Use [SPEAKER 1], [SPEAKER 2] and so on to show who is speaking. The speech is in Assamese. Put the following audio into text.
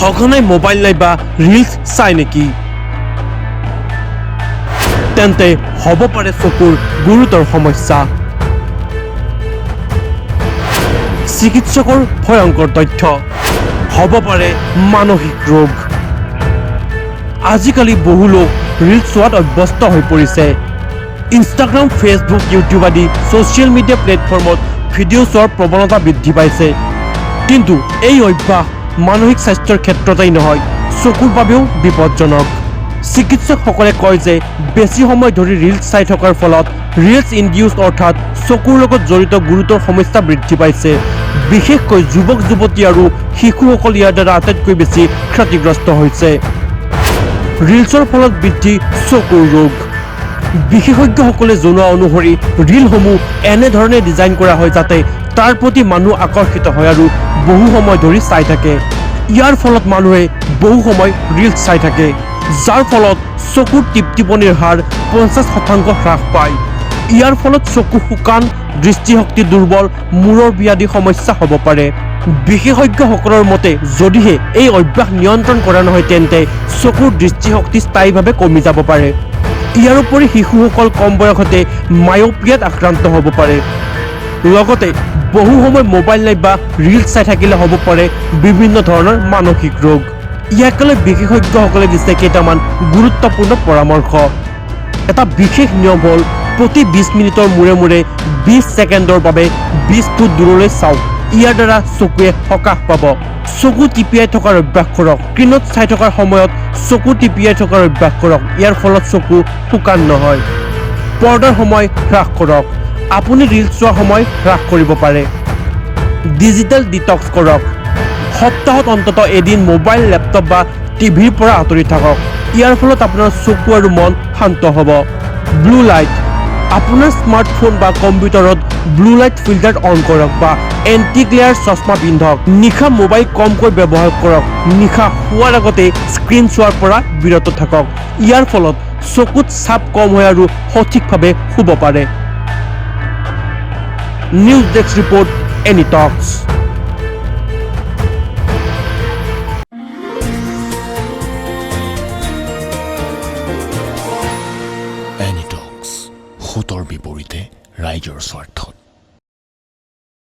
[SPEAKER 1] সঘনাই মোবাইল নাইবা ৰিলছ চাই নেকি? তেন্তে হ'ব পাৰে চকুৰ গুৰুতৰ সমস্যা। চিকিৎসকৰ ভয়ংকৰ তথ্য। হ'ব পাৰে মানসিক ৰোগ। আজিকালি বহু লোক ৰিলছ চোৱাত অভ্যস্ত হৈ পৰিছে। ইনষ্টাগ্ৰাম ফেচবুক ইউটিউব আদি ছ'চিয়েল মিডিয়া প্লেটফৰ্মত ভিডিঅ' চোৱাৰ প্ৰৱণতা বৃদ্ধি পাইছে। কিন্তু এই অভ্যাস মানসিক স্বাস্থ্যৰ ক্ষেত্ৰতেই নহয়, চকুৰ বাবেও বিপদজনক। চিকিৎসকসকলে কয় যে, বেছি সময় ধৰি ৰিলছ চাই থকাৰ ফলত ৰিলছ ইনডিউচ অৰ্থাৎ চকুৰ লগত জড়িত গুৰুতৰ সমস্যা বৃদ্ধি পাইছে। বিশেষকৈ যুৱক, যুৱতী আৰু শিশুসকল ইয়াৰ দ্বাৰা আটাইতকৈ বেছি ক্ষতিগ্ৰস্ত হৈছে। ৰিলছৰ ফলত বৃদ্ধি চকুৰ ৰোগ। বিশেষজ্ঞসকলে জনোৱা অনুসৰি ৰিলসমূহ এনেধৰণে ডিজাইন কৰা হয় যাতে তাৰ প্ৰতি মানুহ আকৰ্ষিত হয় আৰু বহু সময় ধৰি চাই থাকে। ইয়াৰ ফলত মানুহে বহু সময় ৰিলছ চাই থাকে যাৰ ফলত চকুৰ টিপটিপনিৰ হাৰ পঞ্চাছ শতাংশ হ্ৰাস পায়। ইয়াৰ ফলত চকু শুকান দৃষ্টিশক্তি দুৰ্বল মূৰৰ ব্যাধি সমস্যা হ'ব পাৰে। বিশেষজ্ঞসকলৰ মতে যদিহে এই অভ্যাস নিয়ন্ত্ৰণ কৰা নহয় তেন্তে চকুৰ দৃষ্টিশক্তি স্থায়ীভাৱে কমি যাব পাৰে। ইয়াৰ উপৰি শিশুসকল কম বয়সতে মায়'পিয়াত আক্ৰান্ত হ'ব পাৰে। লগতে বহু সময় মোবাইল নাইবা ৰিলছ চাই থাকিলে হ'ব পাৰে বিভিন্ন ধৰণৰ মানসিক ৰোগ। ইয়াকে লৈ বিশেষজ্ঞসকলে দিছে কেইটামান গুৰুত্বপূৰ্ণ পৰামৰ্শ। এটা বিশেষ নিয়ম হ'ল প্ৰতি বিছ মিনিটৰ মূৰে মূৰে বিছ ছেকেণ্ডৰ বাবে বিছ ফুট দূৰলৈ চাওক। ইয়াৰ দ্বাৰা চকুৱে সকাহ পাব। চকু টিপিয়াই থকাৰ অভ্যাস কৰক। স্ক্ৰীণত চাই থকাৰ সময়ত চকু টিপিয়াই থকাৰ অভ্যাস কৰক। ইয়াৰ ফলত চকু শুকান নহয়। পৰ্দাৰ সময় হ্ৰাস কৰক। আপুনি ৰিলছ চোৱা সময় হ্ৰাস কৰিব পাৰে। ডিজিটেল ডিটক্স কৰক। সপ্তাহত অন্ততঃ এদিন মোবাইল লেপটপ বা টিভিৰ পৰা আঁতৰি থাকক। ইয়াৰ ফলত আপোনাৰ চকু আৰু মন শান্ত হ'ব। ব্লু লাইট আপোনাৰ স্মাৰ্টফোন বা কম্পিউটাৰত ব্লু লাইট ফিল্টাৰ অন কৰক বা এণ্টি গ্লেয়াৰ চশমা পিন্ধক। নিশা মোবাইল কমকৈ ব্যৱহাৰ কৰক। নিশা শোৱাৰ আগতে স্ক্ৰীণ চোৱাৰ পৰা বিৰত থাকক। ইয়াৰ ফলত চকুত চাপ কম হয় আৰু সঠিকভাৱে শুব পাৰে। নিউজ ডেস্ক ৰিপৰ্ট এনি টক্স
[SPEAKER 2] ভূতর বিপৰীতে ৰাইজৰ স্বাৰ্থত